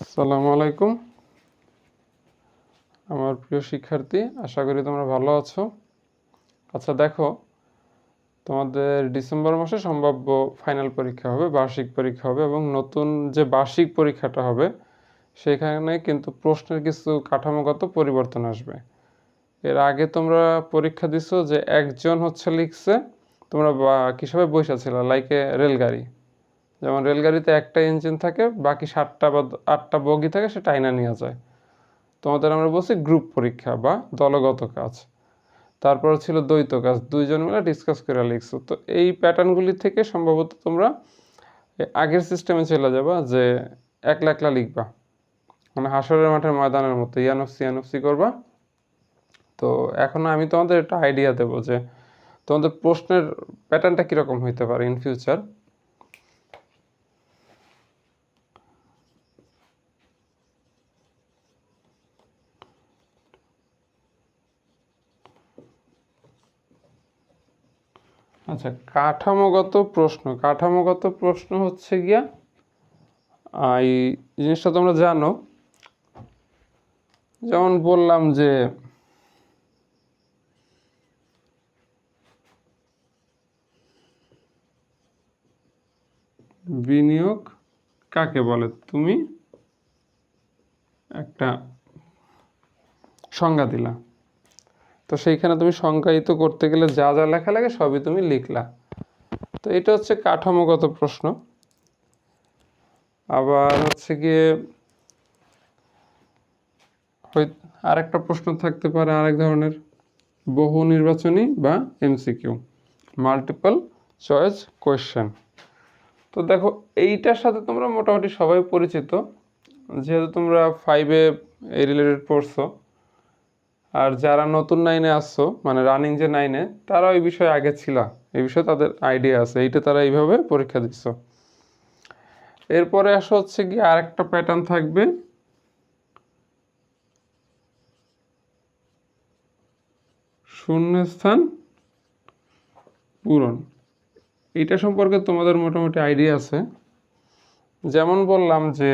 আসসালামু আলাইকুম। আমার প্রিয় শিক্ষার্থী, আশা করি তোমরা ভালো আছো। আচ্ছা দেখো, তোমাদের ডিসেম্বর মাসে সম্ভাব্য ফাইনাল পরীক্ষা হবে, বার্ষিক পরীক্ষা হবে এবং নতুন যে বার্ষিক পরীক্ষাটা হবে, সেখানে কিন্তু প্রশ্নের কিছু কাঠামোগত পরিবর্তন আসবে। এর আগে তোমরা পরীক্ষা দিছো যে একজন হচ্ছে লিখছে, তোমরা কিসবে বসে ছিল? লাইকে রেলগাড়ি যেমন রেলগাড়িতে একটা ইঞ্জিন থাকে, বাকি সাতটা বা আটটা বগি থাকে সেটা আইনা নিয়ে যায়। তোমাদের আমরা বলছি গ্রুপ পরীক্ষা বা দলগত কাজ। তারপর ছিল দ্বৈত কাজ, দুইজন মিলে ডিসকাস করে লিখছো। তো এই প্যাটার্নগুলি থেকে সম্ভবত তোমরা আগের সিস্টেমে চলে যাবা যে একলা একলা লিখবা। মানে হাসরের মাঠের ময়দানের মতো ইয়ানফসি ইয়ানফসি করবা। তো এখন আমি তোমাদের একটা আইডিয়া দেবো যে তোমাদের প্রশ্নের প্যাটার্নটা কীরকম হইতে পারে ইন ফিউচার আচ্ছা কাঠামোগত প্রশ্ন। কাঠামোগত প্রশ্ন হচ্ছে গিয়া এই জিনিসটা তোমরা জানো। যেমন বললাম যে, বিনিয়োগ কাকে বলে? তুমি একটা সংজ্ঞা দিলা। তো সেইখানে তুমি সংজ্ঞায়িত করতে গেলে যা যা লেখা লাগে সবই তুমি লিখলা। তো এটা হচ্ছে কাঠামোগত প্রশ্ন। আবার হচ্ছে গিয়ে আরেকটা প্রশ্ন থাকতে পারে আরেক ধরনের। বহু নির্বাচনী বা এমসিকিউ মাল্টিপল চয়েস কোয়েশ্চেন তো দেখো, এইটার সাথে তোমরা মোটামুটি সবাই পরিচিত। যেহেতু তোমরা ফাইভে এই রিলেটেড পড়ছো আর যারা নতুন নাইনে আসছো মানে রানিং যে নাইনে তারা ওই বিষয়ে আগে ছিল। এই বিষয়ে তাদের আইডিয়া আছে। এইটা তারা এইভাবে পরীক্ষা দিচ্ছ এরপরে আসা হচ্ছে কি আরেকটা প্যাটার্ন থাকবে। শূন্যস্থান পূরণ। এইটা সম্পর্কে তোমাদের মোটামুটি আইডিয়া আছে। যেমন বললাম যে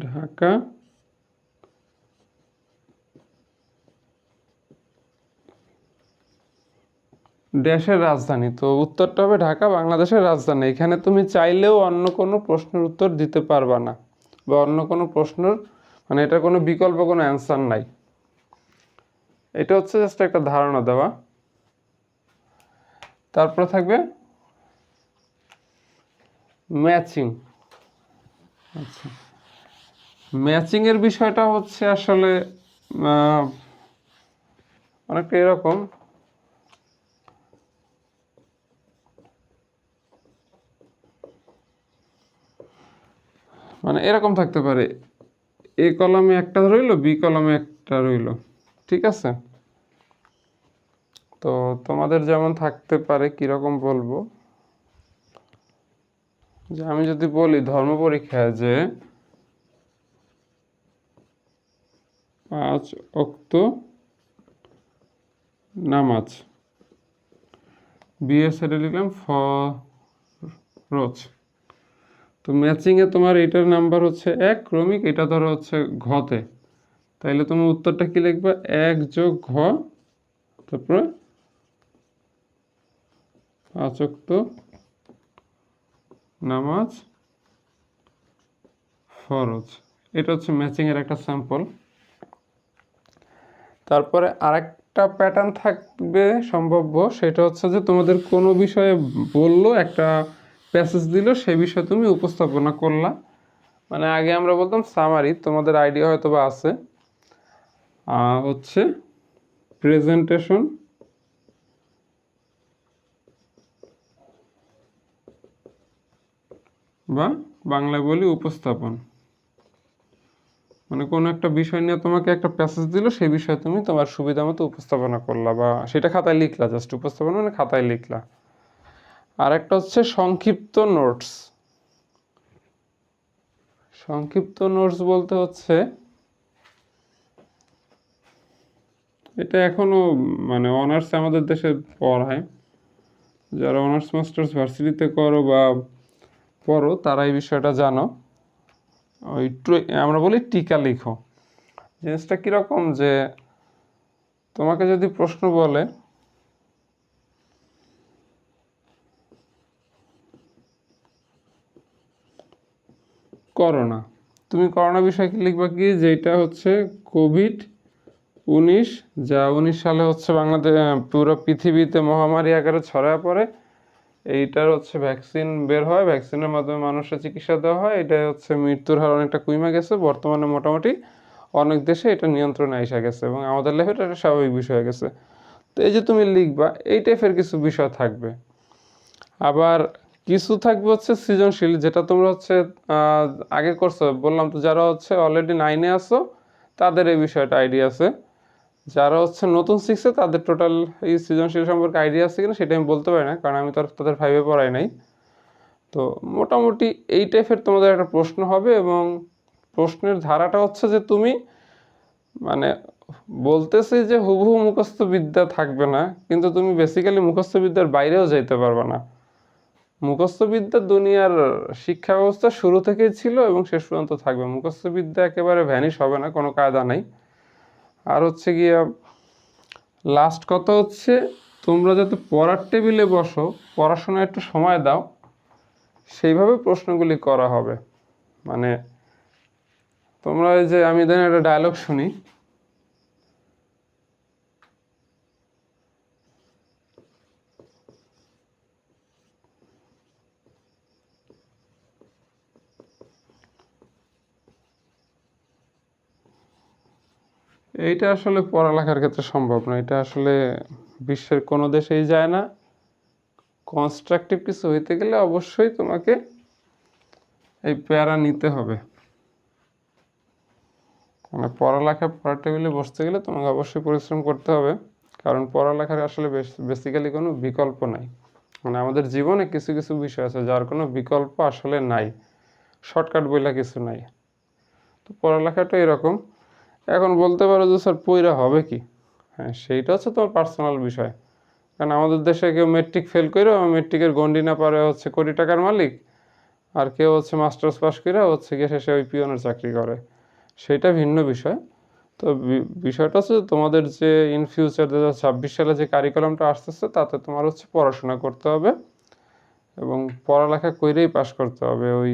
ঢাকা। দেশের রাজধানী, তো উত্তরটা হবে ঢাকা, বাংলাদেশের রাজধানী। এখানে তুমি চাইলেও অন্য কোনো প্রশ্নের উত্তর দিতে পারবা না, বা অন্য কোনো প্রশ্নের মানে এটা কোনো বিকল্প কোনো অ্যান্সার নাই। এটা হচ্ছে জাস্ট একটা ধারণা দেওয়া। তারপর থাকবে ম্যাচিং। আচ্ছা। ম্যাচিং এর বিষয়টা হচ্ছে আসলে অনেকটা এরকম। মানে এরকম থাকতে পারে। এ কলমে একটা রইল, বি কলমে একটা রইল। ঠিক আছে? তো তোমাদের যেমন থাকতে পারে, কীরকম বলব? যে আমি যদি বলি ধর্ম পরীক্ষায় যে পাঁচ অক্ত নামাজ। বিয়ে সাইডে লিখলাম ফরজ। তো ম্যাচিংয়ে তোমার এটার নাম্বার হচ্ছে এক, ক্রমিক এটা ধরো হচ্ছে ঘতে। তাইলে তোমার উত্তরটা কি লিখবে? এক যোগ ঘ, তারপরে পাঁচ অক্ত নামাজ ফরজ। এটা হচ্ছে ম্যাচিংয়ের একটা স্যাম্পল তারপরে আরেকটা প্যাটার্ন থাকবে সম্ভাব্য, সেটা হচ্ছে যে তোমাদের কোনো বিষয়ে বলল, একটা প্যাসেজ দিল, সে বিষয়ে তুমি উপস্থাপনা করলা। মানে আগে আমরা বলতাম সামারি তোমাদের আইডিয়া হয়তো বা আছে হচ্ছে প্রেজেন্টেশন বা বাংলা বলি উপস্থাপন। মানে কোনো একটা বিষয় নিয়ে তোমাকে একটা প্যাসেজ দিল, সেই বিষয়ে তুমি তোমার সুবিধা মতো উপস্থাপনা করলা বা সেটা খাতায় লিখলা জাস্ট উপস্থাপনা মানে খাতায় লিখলা। আর একটা হচ্ছে সংক্ষিপ্ত নোটস সংক্ষিপ্ত নোটস বলতে হচ্ছে, এটা এখনও মানে অনার্স আমাদের দেশে পড়ায়। যারা অনার্স মাস্টার্স ভার্সিটিতে করো বা পড়ো, তারা এই বিষয়টা জানো। ওই আমরা বলি টিকা লিখো। জিনিসটা কীরকম যে, তোমাকে যদি প্রশ্ন বলে, করোনা। তুমি করোনা বিষয়ে কি লিখবা কি? যেটা হচ্ছে কোভিড উনিশ, যা উনিশ সালে হচ্ছে বাংলাদেশ পুরো পৃথিবীতে মহামারী আকারে ছড়ায় পড়ে। এইটার হচ্ছে ভ্যাকসিন বের হয় ভ্যাকসিনের মাধ্যমে মানুষের চিকিৎসা দেওয়া হয়। এটা হচ্ছে মৃত্যুর হার অনেকটা কমে গেছে। বর্তমানে মোটামুটি অনেক দেশে এটা নিয়ন্ত্রণে এসে গেছে এবং আমাদের লাইফে এটা একটা স্বাভাবিক বিষয় হয়ে গেছে। তো এই যে তুমি লিখবা, এই টাইপের কিছু বিষয় থাকবে। আবার কিছু থাকবে হচ্ছে সৃজনশীল, যেটা তোমরা হচ্ছে আগে করছ, বললাম তো যারা হচ্ছে অলরেডি নাইনে আছো, তাদের এই বিষয়টা আইডিয়া আছে। যারা হচ্ছে নতুন শিখছে, তাদের টোটাল এই সৃজনশীল সম্পর্কে আইডিয়া আছে কিনা সেটা আমি বলতে পারি না, কারণ আমি তো আর তাদের ফাইভে পড়াই নাই। তো মোটামুটি এই টাইপের তোমাদের একটা প্রশ্ন হবে এবং প্রশ্নের ধারাটা হচ্ছে যে তুমি মানে বলতেছি যে হুবহু মুখস্থ বিদ্যা থাকবে না, কিন্তু তুমি বেসিক্যালি মুখস্থ বিদ্যার বাইরেও যাইতে পারবে না। মুখস্থ বিদ্যা দুনিয়ার শিক্ষা ব্যবস্থা শুরু থেকেই ছিল এবং শেষ পর্যন্ত থাকবে। মুখস্থ বিদ্যা একেবারে ভ্যানিশ হবে না, কোনো কায়দা নাই। আর হচ্ছে গিয়ে লাস্ট কথা হচ্ছে, তোমরা যাতে পড়ার টেবিলে বসো পড়াশোনা একটু সময় দাও, সেইভাবে প্রশ্নগুলি করা হবে। মানে তোমরা যে, আমি দেন একটা ডায়লগ শুনি। এইটা আসলে পড়ালেখার ক্ষেত্রে সম্ভব না। এটা আসলে বিশ্বের কোনো দেশেই যায় না। কনস্ট্রাকটিভ কিছু হইতে গেলে অবশ্যই তোমাকে এই প্যারা নিতে হবে। মানে পড়ালেখা পড়ার টেবিলে বসতে গেলে তোমাকে অবশ্যই পরিশ্রম করতে হবে। কারণ পড়ালেখার আসলে বেসিক্যালি কোনো বিকল্প নাই। মানে আমাদের জীবনে কিছু কিছু বিষয় আছে যার কোনো বিকল্প আসলে নাই। শর্টকাট বইলা কিছু নাই। তো পড়ালেখাটা এরকম। এখন বলতে পারো যে, স্যার, পইরা হবে কি? হ্যাঁ সেইটা হচ্ছে তোমার পার্সোনাল বিষয়। কারণ আমাদের দেশে কেউ মেট্রিক ফেল করে মেট্রিকের গন্ডি না পারে হচ্ছে কোটি টাকার মালিক, আর কেউ হচ্ছে মাস্টার্স পাস করে হচ্ছে গিয়ে শেষে ওই পিয়নের চাকরি করে। সেটা ভিন্ন বিষয়। তো বিষয়টা হচ্ছে তোমাদের যে ইন ফিউচার দু ছাব্বিশ সালে যে কারিকুলামটা আসতেছে, তাতে তোমার হচ্ছে পড়াশোনা করতে হবে এবং পড়ালেখা কইরেই পাশ করতে হবে ওই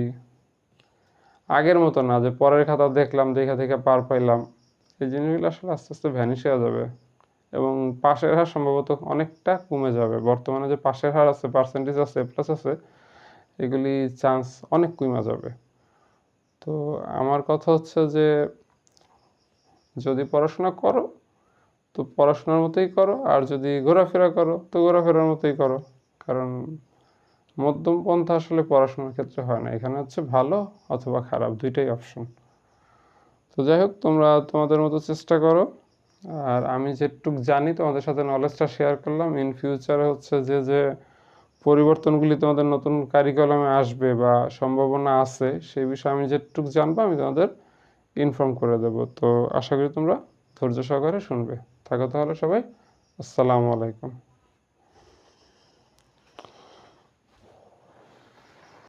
আগের মতো না, যে পরের খাতা দেখলাম, দেখা, দেখে পার পাইলাম। এই জিনিসগুলো আসলে আস্তে আস্তে ভ্যানিশ হয়ে যাবে। এবং পাশের হার সম্ভবত অনেকটা কমে যাবে। বর্তমানে যে পাশের হার আছে পার্সেন্টেজ আছে প্লাস আছে, এগুলি চান্স অনেক কমে যাবে। তো আমার কথা হচ্ছে যে, যদি পড়াশোনা করো, তো পড়াশোনার মতোই করো, আর যদি ঘোরাফেরা করো, তো ঘোরাফেরার মতোই করো। কারণ মধ্যম পন্থা আসলে পড়াশোনার ক্ষেত্রে হয় না। এখানে হচ্ছে ভালো অথবা খারাপ, দুইটাই অপশন তো যাই হোক, তোমরা তোমাদের মতো চেষ্টা করো। আর আমি যেটুক জানি, তোমাদের সাথে নলেজটা শেয়ার করলাম। ইন ফিউচারে হচ্ছে যে যে পরিবর্তনগুলি তোমাদের নতুন কারিকুলামে আসবে বা সম্ভাবনা আছে, সেই বিষয়ে আমি যেটুক জানব, আমি তোমাদের ইনফর্ম করে দেব। তো আশা করি তোমরা ধৈর্য সহকারে শুনবে। থাকো তাহলে সবাই। আসসালামু আলাইকুম।